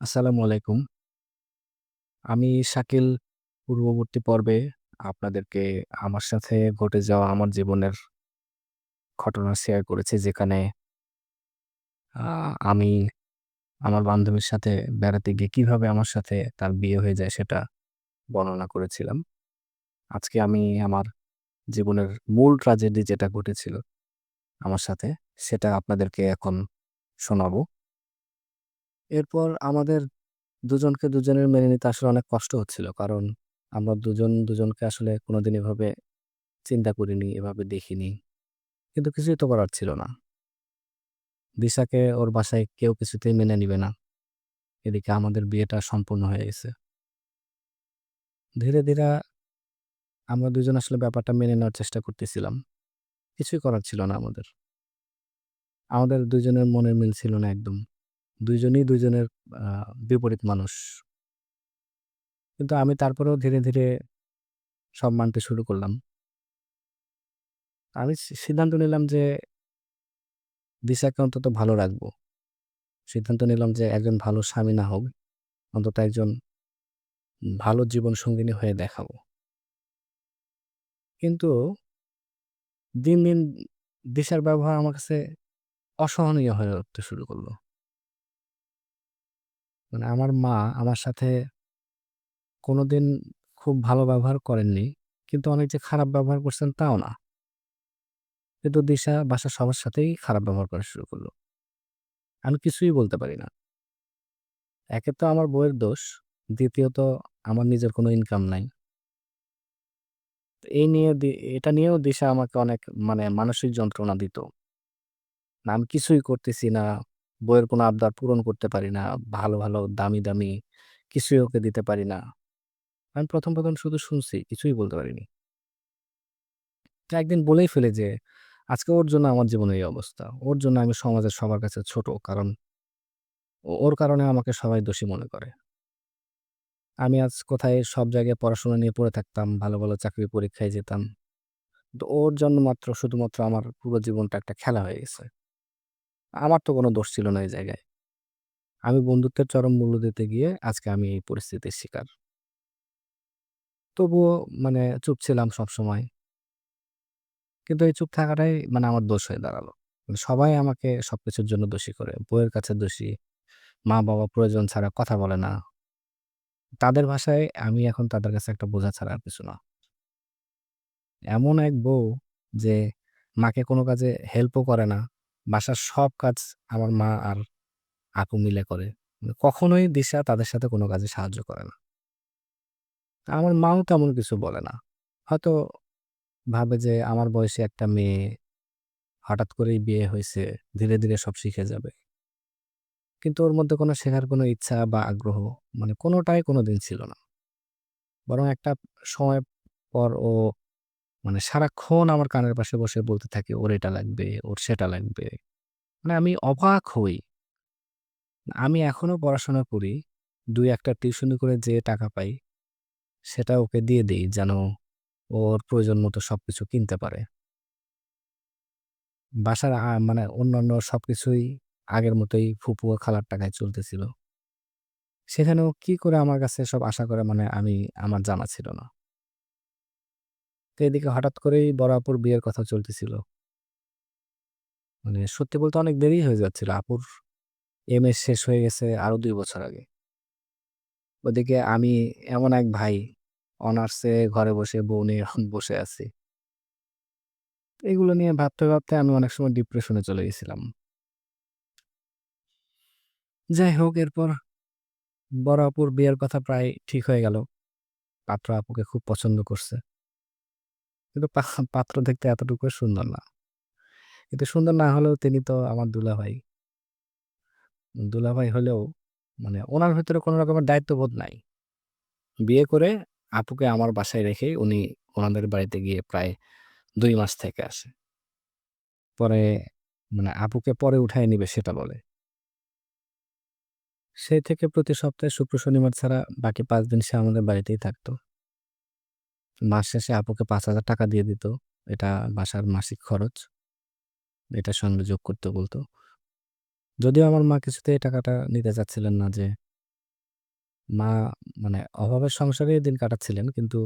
আসসালামু আলাইকুম। আমি শাকিল, পূর্ববর্তী পর্বে আপনাদেরকে আমার সাথে ঘটে যাওয়া আমার জীবনের ঘটনা শেয়ার করেছি, যেখানে আমি আমার বান্ধবীর সাথে বেড়াতে গিয়ে কীভাবে আমার সাথে তার বিয়ে হয়ে যায় সেটা বর্ণনা করেছিলাম। আজকে আমি আমার জীবনের মূল ট্র্যাজেডি যেটা ঘটেছিল আমার সাথে, সেটা আপনাদেরকে এখন শোনাবো। এরপর আমাদের দুজনকে দুজনের মেনে নিতে আসলে অনেক কষ্ট হচ্ছিল। কারণ আমরা দুজন দুজনকে আসলে কোনোদিন এভাবে চিন্তা করিনি, এভাবে দেখিনি। কিন্তু কিছুই তো করার ছিল না। দিশাকে ওর বাসায় কেউ কিছুতেই মেনে নিবে না। এদিকে আমাদের বিয়েটা সম্পূর্ণ হয়ে গেছে। ধীরে, ধীরে আমরা দুজন আসলে ব্যাপারটা মেনে নেওয়ার চেষ্টা করতেছিলাম। কিছুই করার ছিল না আমাদের। আমাদের দুজনের মনের মিল ছিল না একদম। দুইজনই দুইজনের বিপরীত মানুষ। কিন্তু আমি তারপরেও ধীরে, ধীরে সব মানতে শুরু করলাম। আমি সিদ্ধান্ত নিলাম যে দিশাকে অন্তত ভালো রাখব। সিদ্ধান্ত নিলাম যে একজন ভালো স্বামী না হোক, অন্তত একজন ভালো জীবন সঙ্গিনী হয়ে দেখাবো। কিন্তু দিন, দিন দিশার ব্যবহার আমার কাছে অসহনীয় হয়ে উঠতে শুরু করল। মানে আমার মা আমার সাথে কোনোদিন খুব ভালো ব্যবহার করেননি। কিন্তু অনেক যে খারাপ ব্যবহার করছেন তাও না। কিন্তু দিশা বাসার সবার সাথেই খারাপ ব্যবহার করা শুরু করল। আমি কিছুই বলতে পারি না। একে তো আমার বউয়ের দোষ, দ্বিতীয়ত আমার নিজের কোনো ইনকাম নাই। এই নিয়ে এটা নিয়েও দিশা আমাকে অনেক মানে মানসিক যন্ত্রণা দিত। না আমি কিছুই করতেছি না, বউয়ের কোনো আবদার পূরণ করতে পারি না, ভালো, ভালো দামি, দামি কিছুই ওকে দিতে পারি না। আমি ১ম, ১ম শুধু শুনছি, কিছুই বলতে পারিনি। একদিন বলেই ফেলি যে, আজকে ওর জন্য আমার জীবনের এই অবস্থা। ওর জন্য আমি সমাজের সবার কাছে ছোট। কারণ ওর কারণে আমাকে সবাই দোষী মনে করে। আমি আজ কোথায় সব জায়গায় পড়াশোনা নিয়ে পড়ে থাকতাম, ভালো, ভালো চাকরির পরীক্ষায় যেতাম। তো ওর জন্য মাত্র শুধুমাত্র আমার পুরো জীবনটা একটা খেলা হয়ে গেছে। আমার তো কোনো দোষ ছিল না এই জায়গায়। আমি বন্ধুত্বের চরম মূল্য দিতে গিয়ে আজকে আমি এই পরিস্থিতির শিকার। তবুও মানে চুপ ছিলাম সবসময়। কিন্তু এই চুপ থাকাটাই মানে আমার দোষ হয়ে দাঁড়াল। মানে সবাই আমাকে সবকিছুর জন্য দোষী করে। বউয়ের কাছে দোষী, মা-বাবা প্রয়োজন ছাড়া কথা বলে না। তাদের ভাষায় আমি এখন তাদের কাছে একটা বোঝা ছাড়া আর কিছু না। এমন এক বউ যে মাকে কোনো কাজে হেল্পও করে না। বাসার সব কাজ আমার মা আর আপু মিলে করে। মানে কখনোই দিশা তাদের সাথে কোনো কাজে সাহায্য করে না। আমার মাও তেমন কিছু বলে না। হয়তো ভাবে যে আমার বয়সী একটা মেয়ে, হঠাৎ করেই বিয়ে হয়েছে ধীরে, ধীরে সব শিখে যাবে। কিন্তু ওর মধ্যে কোনো শেখার কোনো ইচ্ছা বা আগ্রহ মানে কোনোটাই কোনো দিন ছিল না। বরং একটা সময় পর ও মানে সারাক্ষণ আমার কানের পাশে বসে বলতে থাকে, "ওর এটা লাগবে, ওর সেটা লাগবে।" মানে আমি অবাক হই। আমি এখনও পড়াশোনা করি। ২-১ টা টিউশনি করে যে টাকা পাই, সেটা ওকে দিয়ে দেই যেন ওর প্রয়োজন মতো সবকিছু কিনতে পারে। বাসার মানে অন্যান্য সবকিছুই আগের মতোই ফুপু খালার টাকায় চলতেছিল। সেখানেও কি করে আমার কাছে সব আশা করে মানে আমি আমার জানা ছিল না। তো এদিকে হঠাৎ করেই বড় আপুর বিয়ের কথা চলতেছিল। মানে সত্যি বলতে অনেক দেরি হয়ে যাচ্ছিল। আপুর এমএ শেষ হয়ে গেছে আরও ২ বছর আগে। ওদিকে আমি এমন এক ভাই অনার্সে ঘরে বসে বউ নিয়ে এখন বসে আছি। এগুলো নিয়ে ভাবতে, ভাবতে আমি অনেক সময় ডিপ্রেশনে চলে গেছিলাম। যাই হোক এরপর বড় আপুর বিয়ের কথা প্রায় ঠিক হয়ে গেল। পাত্র আপুকে খুব পছন্দ করছে। কিন্তু পাত্র দেখতে এতটুকু সুন্দর না। কিন্তু সুন্দর না হলেও তিনি তো আমার দুলাভাই। দুলাভাই হলেও মানে ওনার ভিতরে কোনো রকমের দায়িত্ববোধ নাই। বিয়ে করে আপুকে আমার বাসায় রেখেই উনি ওনাদের বাড়িতে গিয়ে প্রায় দুই মাস থেকে আসে। পরে মানে আপুকে পরে উঠায় নিবে সেটা বলে। সেই থেকে প্রতি সপ্তাহে শুক্র, শনিবার ছাড়া বাকি পাঁচ দিন সে আমাদের বাড়িতেই থাকতো। মাস শেষে আপুকে ৳৫,০০০ দিয়ে দিত। এটা বাসার মাসিক খরচ। এটার সঙ্গে যোগ করতে বলতো যদিও আমার মা কিছুতেই এই টাকাটা নিতে চাচ্ছিলেন না যে মা মানে অভাবের সংসারেই দিন কাটাচ্ছিলেন। কিন্তু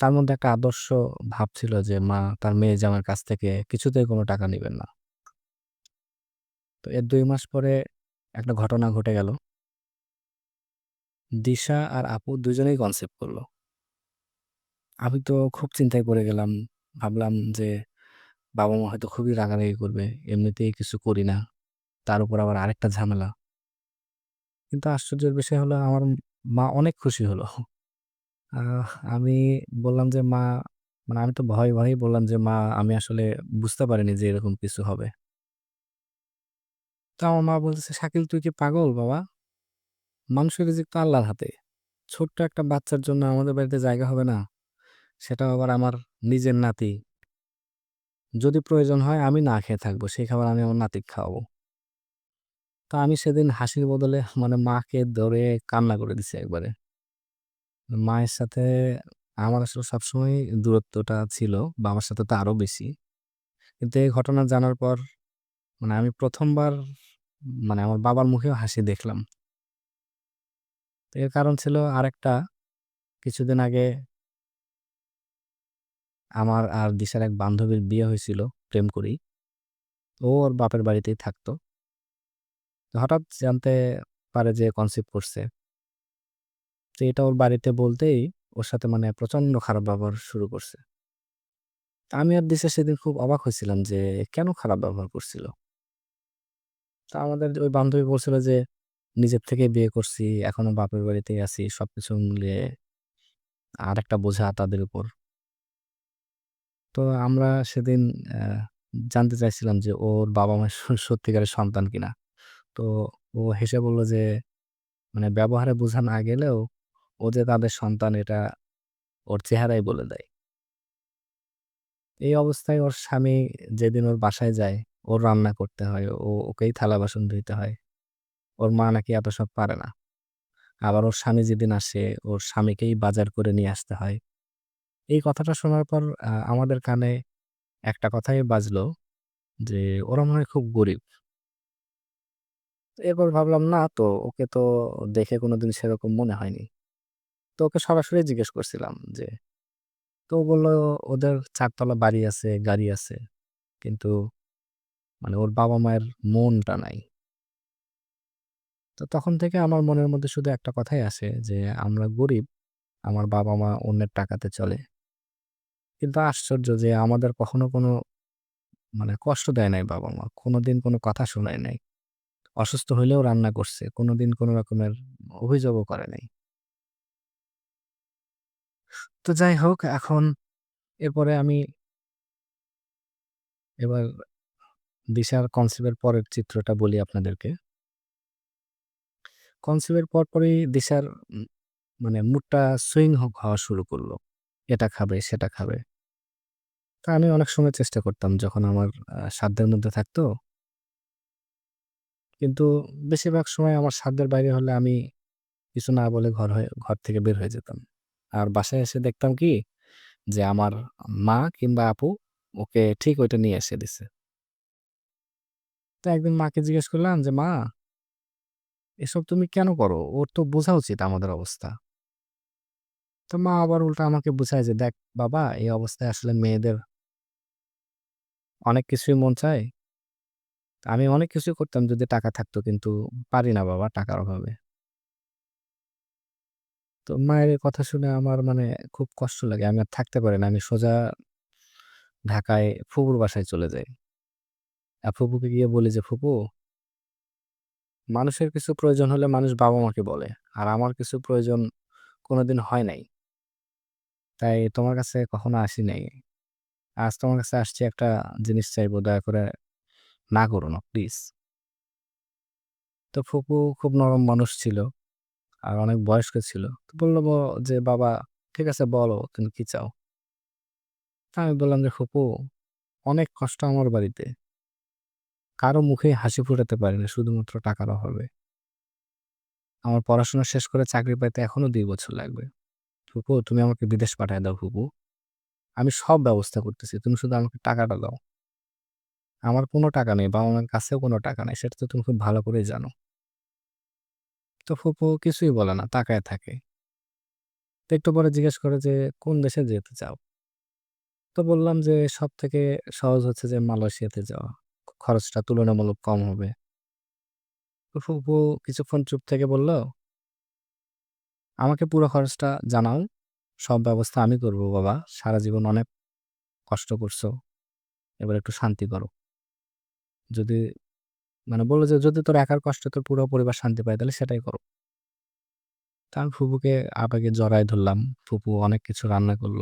তার মধ্যে একটা আদর্শ ভাব ছিল যে মা তার মেয়ে জামার কাছ থেকে কিছুতেই কোনো টাকা নিবেন না। তো এর দুই মাস পরে একটা ঘটনা ঘটে গেল। দিশা আর আপু দুজনেই কনসেপ্ট করল। আমি তো খুব চিন্তায় পড়ে গেলাম। ভাবলাম যে বাবা-মা হয়তো খুবই রাগারাগি করবে। এমনিতেই কিছু করি না। তার উপর আবার আরেকটা ঝামেলা। কিন্তু আশ্চর্যের বিষয় হলো আমার মা অনেক খুশি হলো। আহ আমি বললাম যে, "মা" মানে আমি তো ভয়ে, ভয়েই বললাম যে, "মা আমি আসলে বুঝতে পারিনি যে এরকম কিছু হবে।" তো আমার মা বলতেছে, "শাকিল তুই কি পাগল বাবা? মানুষের রিজিক তো আল্লাহর হাতে। ছোট্ট একটা বাচ্চার জন্য আমাদের বাড়িতে জায়গা হবে না? সেটাও আবার আমার নিজের নাতি। যদি প্রয়োজন হয় আমি না খেয়ে থাকব। সেই খাবার আমি আমার নাতিকে খাওয়াবো।" তো আমি সেদিন হাসির বদলে মানে মাকে ধরে কান্না করে দিছি একবারে। মায়ের সাথে আমার আসলে সবসময়ই দূরত্বটা ছিল। বাবার সাথে তো আরও বেশি। কিন্তু এই ঘটনা জানার পর মানে আমি প্রথমবার মানে আমার বাবার মুখেও হাসি দেখলাম। এর কারণ ছিল আরেকটা কিছুদিন আগে আমার আর দিশার এক বান্ধবীর বিয়ে হয়েছিল প্রেম করেই। ও ওর বাপের বাড়িতেই থাকতো। হঠাৎ জানতে পারে যে কনসিভ করছে। তো এটা ওর বাড়িতে বলতেই ওর সাথে মানে প্রচণ্ড খারাপ ব্যবহার শুরু করছে। আমি আর দিশা সেদিন খুব অবাক হয়েছিলাম যে কেন খারাপ ব্যবহার করছিল? তা আমাদের ওই বান্ধবী বলছিল যে, "নিজের থেকেই বিয়ে করছি, এখনও বাপের বাড়িতেই আছি। সবকিছু মিলিয়ে আর একটা বোঝা তাদের উপর।" তো আমরা সেদিন জানতে চাইছিলাম যে ওর বাবা-মা সত্যিকারের সন্তান কিনা? তো ও হেসে বলল যে, মানে ব্যবহারে বোঝা না গেলেও ও যে তাদের সন্তান এটা ওর চেহারাই বলে দেয়। এই অবস্থায় ওর স্বামী যেদিন ওর বাসায় যায়, ওর রান্না করতে হয়, ও ওকেই থালা-বাসন ধুইতে হয়। ওর মা নাকি এত সব পারে না। আবার ওর স্বামী যেদিন আসে, ওর স্বামীকেই বাজার করে নিয়ে আসতে হয়। এই কথাটা শোনার পর আমাদের কানে একটা কথাই বাজলো যে, ওরা মনে হয় খুব গরিব। এরপর ভাবলাম না তো, ওকে তো দেখে কোনোদিন সেরকম মনে হয়নি। তো ওকে সরাসরি জিজ্ঞেস করছিলাম যে, তো ও বলল ওদের ৪ তলা বাড়ি আছে, গাড়ি আছে। কিন্তু মানে ওর বাবা-মায়ের মনটা নাই। তো তখন থেকে আমার মনের মধ্যে শুধু একটা কথাই আসে যে, আমরা গরিব, আমার বাবা-মা অন্যের টাকাতে চলে। কিন্তু আশ্চর্য যে আমাদের কখনো কোনো মানে কষ্ট দেয় নাই বাবা-মা। কোনোদিন কোনো কথা শোনায় নাই। অসুস্থ হইলেও রান্না করছে। কোনোদিন কোনো রকমের অভিযোগও করে নাই। তো যাই হোক, এখন এরপরে আমি এবার দিশার কনসিভ পরের চিত্রটা বলি আপনাদেরকে। কনসিভ এর পরপরই দিশার মানে মুডটা সুইং হওয়া শুরু করল। এটা খাবে, সেটা খাবে। তা আমি অনেক সময় চেষ্টা করতাম যখন আমার সাধ্যের মধ্যে থাকতো। কিন্তু বেশিরভাগ সময় আমার সাধ্যের বাইরে হলে আমি কিছু না বলে ঘর হয়ে ঘর থেকে বের হয়ে যেতাম। আর বাসায় এসে দেখতাম কি যে আমার মা কিংবা আপু ওকে ঠিক ওইটা নিয়ে এসে দিছে। তো একদিন মাকে জিজ্ঞেস করলাম যে, "মা, এসব তুমি কেন করো? ওর তো বোঝা উচিত আমাদের অবস্থা।" তো মা আবার উল্টা আমাকে বুঝায় যে, "দেখ বাবা এই অবস্থায় আসলে মেয়েদের অনেক কিছুই মন চায়। আমি অনেক কিছুই করতাম যদি টাকা থাকতো কিন্তু পারি না বাবা টাকার অভাবে।" তো মায়ের কথা শুনে আমার মানে খুব কষ্ট লাগে। আমি আর থাকতে পারি না। আমি সোজা ঢাকায় ফুপুর বাসায় চলে যাই। আর ফুপুকে গিয়ে বলি যে, "ফুপু, মানুষের কিছু প্রয়োজন হলে মানুষ বাবা-মাকে বলে। আর আমার কিছু প্রয়োজন কোনোদিন হয় নাই। তাই তোমার কাছে কখনো আসি নাই। আজ তোমার কাছে আসছি একটা জিনিস চাইব। দয়া করে না করো না প্লিজ।" তো ফুপু খুব নরম মানুষ ছিল। আর অনেক বয়স্ক ছিল। তো বলল যে, "বাবা ঠিক আছে বলো তুমি কি চাও?" তা আমি বললাম যে, "ফুপু অনেক কষ্ট আমার বাড়িতে। কারও মুখেই হাসি ফোটাতে পারি না শুধুমাত্র টাকার অভাবে। আমার পড়াশোনা শেষ করে চাকরি পাইতে এখনও ২ বছর লাগবে। ফুপু তুমি আমাকে বিদেশ পাঠায় দাও ফুপু। আমি সব ব্যবস্থা করতেছি। তুমি শুধু আমাকে টাকাটা দাও। আমার কোনো টাকা নেই। বাবা-মার কাছেও কোনো টাকা নেই সেটা তো তুমি খুব ভালো করেই জানো।" তো ফুপু কিছুই বলে না, তাকায় থাকে। তো একটু পরে জিজ্ঞেস করে যে, "কোন দেশে যেতে চাও?" তো বললাম যে, সব থেকে সহজ হচ্ছে যে মালয়েশিয়াতে যাওয়া। খরচটা তুলনামূলক কম হবে।" তো ফুপু কিছুক্ষণ চুপ থেকে বলল, "আমাকে পুরো খরচটা জানাও। সব ব্যবস্থা আমি করব বাবা। সারা জীবন অনেক কষ্ট করছ। এবার একটু শান্তি করো।" যদি মানে বলল যে, "যদি তোর একার কষ্ট তোর পুরো পরিবার শান্তি পায় তাহলে সেটাই করো।" তো আমি ফুপুকে আবেগে জড়ায় ধরলাম। ফুপু অনেক কিছু রান্না করল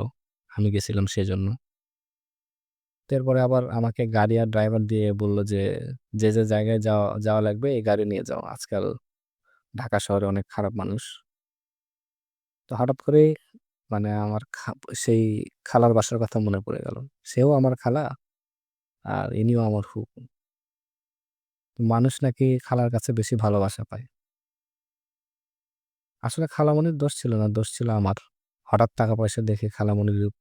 আমি গেছিলাম সেজন্য। তো এরপরে আবার আমাকে গাড়ি আর ড্রাইভার দিয়ে বলল যে, "যে, যে জায়গায় যাওয়া যাওয়া লাগবে এই গাড়ি নিয়ে যাও। আজকাল ঢাকা শহরে অনেক খারাপ মানুষ।" তো হঠাৎ করে মানে আমার খা সেই খালার বাসার কথা মনে পড়ে গেল। সেও আমার খালা আর ইনিও আমার ফুপু। মানুষ নাকি খালার কাছে বেশি ভালোবাসা পায়। আসলে খালামণির দোষ ছিল না, দোষ ছিল আমার। হঠাৎ টাকা-পয়সা দেখে খালামণির রূপ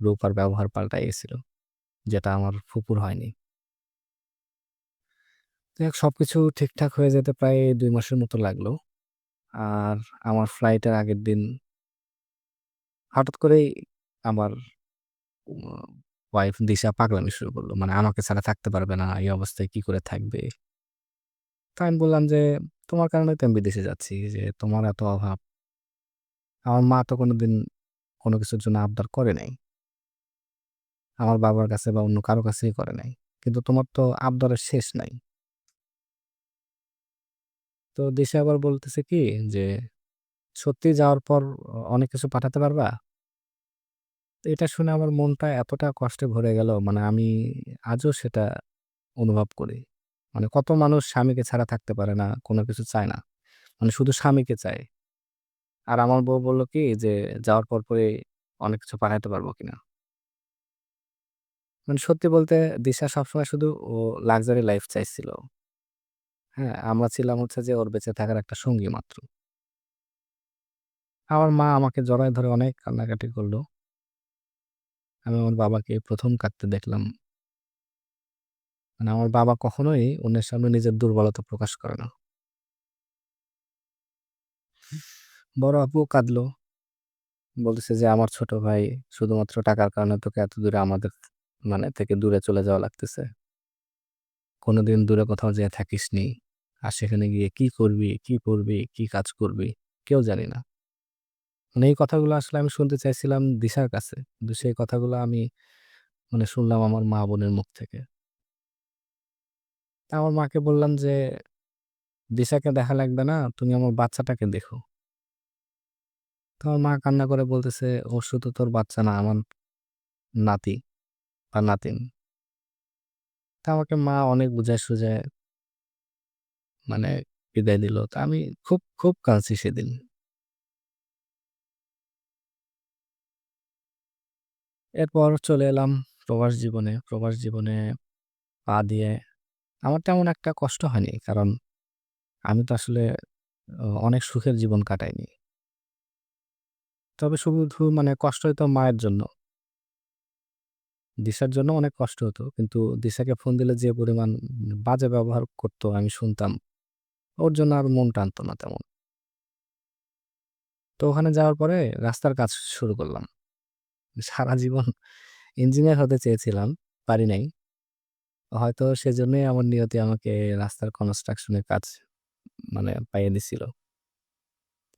রূপ আর ব্যবহার পাল্টায় গেছিল। যেটা আমার ফুপুর হয়নি। যাই হোক সবকিছু ঠিকঠাক হয়ে যেতে প্রায় ২ মাসের মতো লাগল। আর আমার ফ্লাইটের আগের দিন হঠাৎ করেই আমার ওয়াইফ দিশা পাগলামি শুরু করল মানে আমাকে ছাড়া থাকতে পারবে না। এই অবস্থায় কি করে থাকবে? তো আমি বললাম যে, "তোমার কারণেই তো আমি বিদেশে যাচ্ছি। যে তোমার এত অভাব। আমার মা তো কোনোদিন কোনো কিছুর জন্য আবদার করে নাই। আমার বাবার কাছে বা অন্য কারও কাছেই করে নাই। কিন্তু তোমার তো আবদারের শেষ নাই।" তো দিশা আবার বলতেছে কি যে, "সত্যি যাওয়ার পর অনেক কিছু পাঠাতে পারবা?" এটা শুনে আমার মনটা এতটা কষ্টে ভরে গেল মানে আমি আজও সেটা অনুভব করি। মানে কত মানুষ স্বামীকে ছাড়া থাকতে পারে না, কোনো কিছু চায় না। মানে শুধু স্বামীকে চায়। আর আমার বউ বলল কি যে, "যাওয়ার পরপরই অনেক কিছু পাঠাতে পারব কিনা?" মানে সত্যি বলতে দিশা সবসময় শুধু ও লাক্সারি লাইফ চাইছিল। হ্যাঁ? আমরা ছিলাম হচ্ছে যে ওর বেঁচে থাকার একটা সঙ্গী মাত্র। আমার মা আমাকে জড়ায় ধরে অনেক কান্নাকাটি করল। আমি আমার বাবাকে ১ম কাঁদতে দেখলাম। মানে আমার বাবা কখনোই অন্যের সামনে নিজের দুর্বলতা প্রকাশ করে না। বড় আপুও কাঁদলো। বলতেছে যে, "আমার ছোট ভাই শুধুমাত্র টাকার কারণে তোকে এত দূরে আমাদের মানে থেকে দূরে চলে যাওয়া লাগতেছে। কোনোদিন দূরে কোথাও যেয়ে থাকিসনি। আর সেখানে গিয়ে কি করবি, কি পড়বি, কি কাজ করবি কেউ জানি না।" মানে এই কথাগুলো আসলে আমি শুনতে চাইছিলাম দিশার কাছে। কিন্তু সেই কথাগুলো আমি মানে শুনলাম আমার মা-বোনের মুখ থেকে। তা আমার মাকে বললাম যে, "দিশাকে দেখা লাগবে না, তুমি আমার বাচ্চাটাকে দেখো।" তো আমার মা কান্না করে বলতেছে, "ও শুধু তোর বাচ্চা না, আমার নাতি বা নাতিন।" তা আমাকে মা অনেক বুঝায় সুঝায় মানে বিদায় দিল। তো আমি খুব, খুব কাঁদছি সেদিন। এরপর চলে এলাম প্রবাস জীবনে। প্রবাস জীবনে পা দিয়ে আমার তেমন একটা কষ্ট হয়নি। কারণ আমি তো আসলে অনেক সুখের জীবন কাটাইনি। তবে শুধু মানে কষ্ট হইতো মায়ের জন্য। দিশার জন্য অনেক কষ্ট হতো। কিন্তু দিশাকে ফোন দিলে যে পরিমাণ বাজে ব্যবহার করতো আমি শুনতাম। ওর জন্য আর মন টানতো না তেমন। তো ওখানে যাওয়ার পরে রাস্তার কাজ শুরু করলাম। সারা জীবন ইঞ্জিনিয়ার হতে চেয়েছিলাম, পারি নাই। হয়তো সেজন্যই আমার নিয়তি আমাকে রাস্তার কনস্ট্রাকশনের কাজ মানে পাইয়ে দিছিল।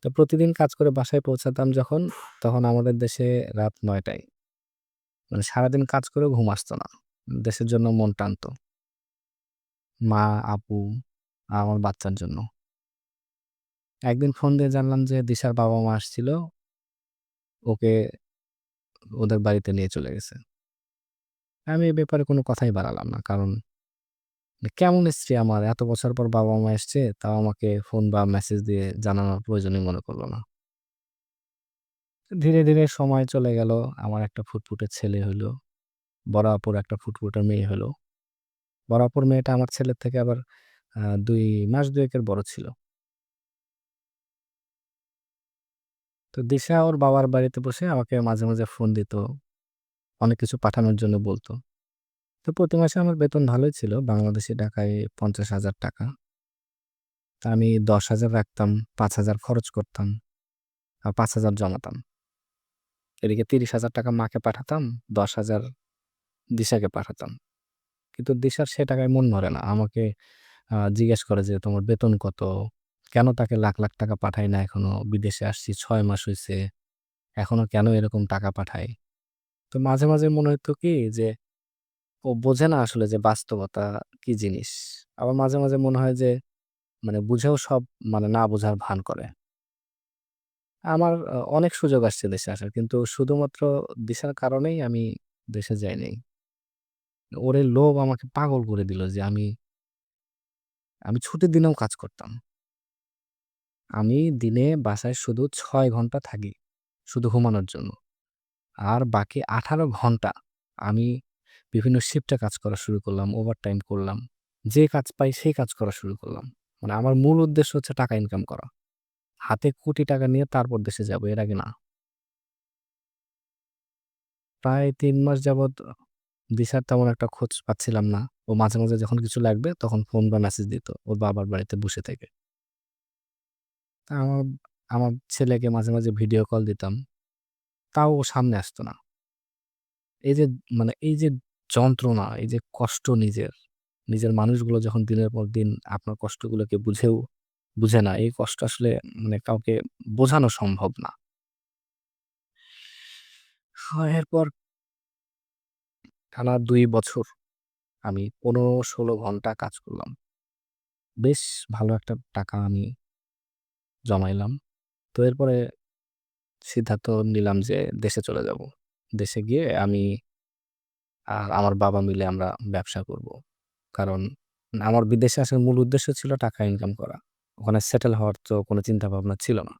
তো প্রতিদিন কাজ করে বাসায় পৌঁছাতাম যখন, তখন আমাদের দেশে রাত ৯ টায়। মানে সারাদিন কাজ করেও ঘুম আসতো না। দেশের জন্য মন টানতো। মা, আপু, আমার বাচ্চার জন্য। একদিন ফোন দিয়ে জানলাম যে দিশার বাবা-মা আসছিল। ওকে ওদের বাড়িতে নিয়ে চলে গেছে। আমি এ ব্যাপারে কোনো কথাই বাড়ালাম না। কারণ কেমন স্ত্রী আমার এত বছর পর বাবা-মা এসছে, তাও আমাকে ফোন বা মেসেজ দিয়ে জানানোর প্রয়োজনই মনে করল না। ধীরে, ধীরে সময় চলে গেল। আমার একটা ফুটফুটে ছেলে হইল। বড় আপুর একটা ফুটফুটে মেয়ে হলো। বড় আপুর মেয়েটা আমার ছেলের থেকে আবার ২ মাস ২ একের বড় ছিল। তো দিশা ওর বাবার বাড়িতে বসে আমাকে মাঝে, মাঝে ফোন দিত। অনেক কিছু পাঠানোর জন্য বলত। তো প্রতি মাসে আমার বেতন ভালোই ছিল। বাংলাদেশী টাকায় ৳৫০,০০০ তা আমি ১০,০০০ রাখতাম, ৫,০০০ খরচ করতাম। আর ৫,০০০ জমাতাম। এদিকে ৳৩০,০০০ মাকে পাঠাতাম, ১০,০০০ দিশাকে পাঠাতাম। কিন্তু দিশার সে টাকায় মন ভরে না। আমাকে জিজ্ঞেস করে যে, "তোমার বেতন কত? কেন তাকে লাখ, লাখ টাকা পাঠাই না এখনও? বিদেশে আসছি ৬ মাস হইছে। এখনও কেন এরকম টাকা পাঠাই?" তো মাঝে, মাঝে মনে হইতো কি যে, ও বোঝে না আসলে যে বাস্তবতা কি জিনিস। আবার মাঝে, মাঝে মনে হয় যে মানে বুঝেও সব মানে না বোঝার ভান করে। আমার অনেক সুযোগ আসছে দেশে আসার। কিন্তু শুধুমাত্র দিশার কারণেই আমি দেশে যাই নাই। ওর লোভ আমাকে পাগল করে দিল যে আমি আমি ছুটির দিনেও কাজ করতাম। আমি দিনে বাসায় শুধু ছয় ঘণ্টা থাকি। শুধু ঘুমানোর জন্য। আর বাকি ১৮ ঘণ্টা আমি বিভিন্ন শিফটে কাজ করা শুরু করলাম, ওভারটাইম করলাম। যে কাজ পাই সেই কাজ করা শুরু করলাম। মানে আমার মূল উদ্দেশ্য হচ্ছে টাকা ইনকাম করা। হাতে কোটি টাকা নিয়ে তারপর দেশে যাব, এর আগে না। প্রায় তিন মাস যাবৎ দিশার তেমন একটা খোঁজ পাচ্ছিলাম না। ও মাঝে, মাঝে যখন কিছু লাগবে তখন ফোন বা মেসেজ দিত ওর বাবার বাড়িতে বসে থেকে। তা আমার আমার ছেলেকে মাঝে, মাঝে ভিডিও কল দিতাম। তাও ও সামনে আসতো না। এই যে মানে এই যে যন্ত্রণা, এই যে কষ্ট নিজের, নিজের মানুষগুলো যখন দিনের পর দিন আপনার কষ্টগুলোকে বুঝেও বুঝে না, এই কষ্ট আসলে মানে কাউকে বোঝানো সম্ভব না। এরপর টানা দুই বছর আমি ১৫-১৬ ঘণ্টা কাজ করলাম। বেশ ভালো একটা টাকা আমি জমাইলাম। তো এরপরে সিদ্ধান্ত নিলাম যে দেশে চলে যাব। দেশে গিয়ে আমি আর আমার বাবা মিলে আমরা ব্যবসা করব। কারণ আমার বিদেশে আসার মূল উদ্দেশ্য ছিল টাকা ইনকাম করা। ওখানে সেটেল হওয়ার তো কোনো চিন্তা ভাবনা ছিল না।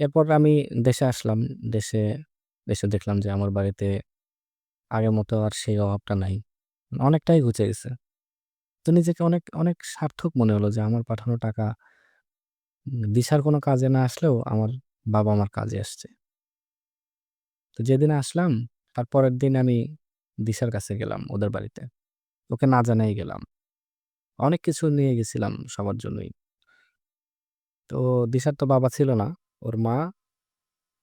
এরপর আমি দেশে আসলাম। দেশে দেশে দেখলাম যে আমার বাড়িতে আগের মতো আর সেই অভাবটা নাই। অনেকটাই ঘুচে গেছে। তো নিজেকে অনেক, অনেক সার্থক মনে হলো যে আমার পাঠানো টাকা দিশার কোনো কাজে না আসলেও আমার বাবা আমার কাজে আসছে। তো যেদিন আসলাম তার পরের দিন আমি দিশার কাছে গেলাম ওদের বাড়িতে। ওকে না জানাই গেলাম। অনেক কিছু নিয়ে গেছিলাম সবার জন্যই। তো দিশার তো বাবা ছিল না। ওর মা,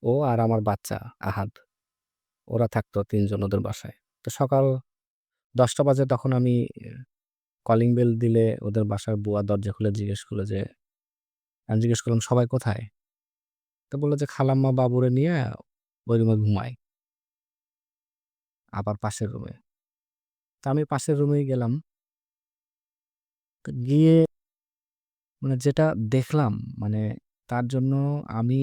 ও আর আমার বাচ্চা আহাদ। ওরা থাকতো তিনজন ওদের বাসায়। তো সকাল ১০টা বাজে তখন আমি কলিং বেল দিলে ওদের বাসার বুয়া দরজা খুলে জিজ্ঞেস করল যে আমি জিজ্ঞেস করলাম, "সবাই কোথায়?" তো বলল যে, "খালাম্মা বাবুরে নিয়ে ওই রুমে ঘুমায়।" আবার পাশের রুমে। তা আমি পাশের রুমেই গেলাম। গিয়ে মানে যেটা দেখলাম মানে তার জন্য আমি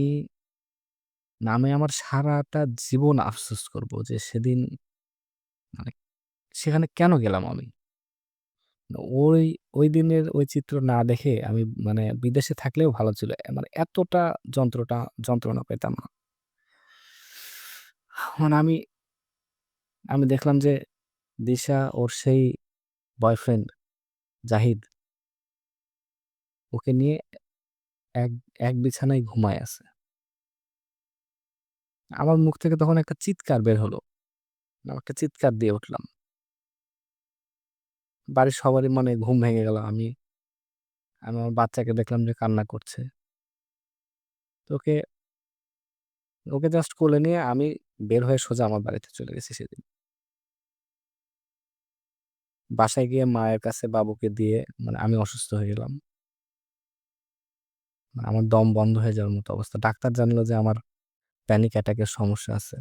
না আমি আমার সারাটা জীবন আফসোস করব যে সেদিন মানে সেখানে কেন গেলাম আমি? ওই, ওই দিনের ওই চিত্র না দেখে আমি মানে বিদেশে থাকলেও ভালো ছিল। মানে এতটা যন্ত্রটা যন্ত্রণা পেতাম না। মানে আমি, আমি দেখলাম যে দিশা ওর সেই বয়ফ্রেন্ড জাহিদ ওকে নিয়ে এক, এক বিছানায় ঘুমায় আছে। আমার মুখ থেকে তখন একটা চিৎকার বের হলো। একটা চিৎকার দিয়ে উঠলাম। বাড়ির সবারই মানে ঘুম ভেঙে গেল। আমি, আমি আমার বাচ্চাকে দেখলাম যে কান্না করছে। তো ওকে, ওকে জাস্ট কোলে নিয়ে আমি বের হয়ে সোজা আমার বাড়িতে চলে গেছি সেদিন। বাসায় গিয়ে মায়ের কাছে বাবুকে দিয়ে মানে আমি অসুস্থ হয়ে গেলাম। আমার দম বন্ধ হয়ে যাওয়ার মতো অবস্থা। ডাক্তার জানলো যে আমার প্যানিক অ্যাটাকের সমস্যা আছে।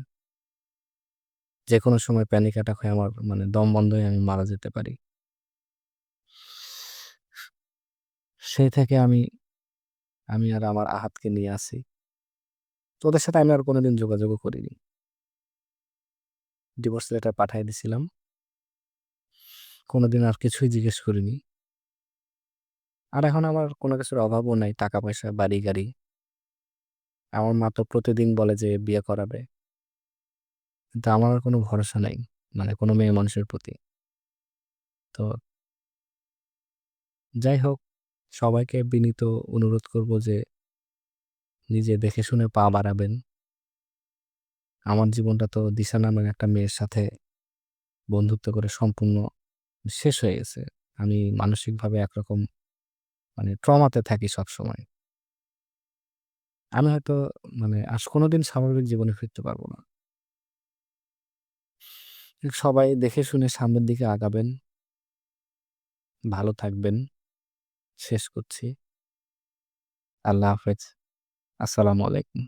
যে কোনো সময় প্যানিক অ্যাটাক হয়ে আমার মানে দম বন্ধ হয়ে আমি মারা যেতে পারি। সেই থেকে আমি, আমি আর আমার আহাতকে নিয়ে আসি তো ওদের সাথে আমি আর কোনোদিন যোগাযোগও করিনি। ডিভোর্স লেটার পাঠায় দিছিলাম। কোনোদিন আর কিছুই জিজ্ঞেস করিনি। আর এখন আমার কোনো কিছুর অভাবও নাই। টাকা-পয়সা, বাড়ি-গাড়ি। আমার মা তো প্রতিদিন বলে যে বিয়ে করাবে। কিন্তু আমার আর কোনো ভরসা নাই। মানে কোনো মেয়ে মানুষের প্রতি। তো যাই হোক, সবাইকে বিনীত অনুরোধ করব যে নিজে দেখে শুনে পা বাড়াবেন। আমার জীবনটা তো দিশা নামের একটা মেয়ের সাথে বন্ধুত্ব করে সম্পূর্ণ শেষ হয়ে গেছে। আমি মানসিকভাবে একরকম মানে ট্রমাতে থাকি সবসময়। আমি হয়তো মানে আজ কোনোদিন স্বাভাবিক জীবনে ফিরতে পারব না। সবাই দেখে শুনে সামনের দিকে আগাবেন। ভালো থাকবেন। শেষ করছি। আল্লাহ হাফেজ। আসসালামু আলাইকুম।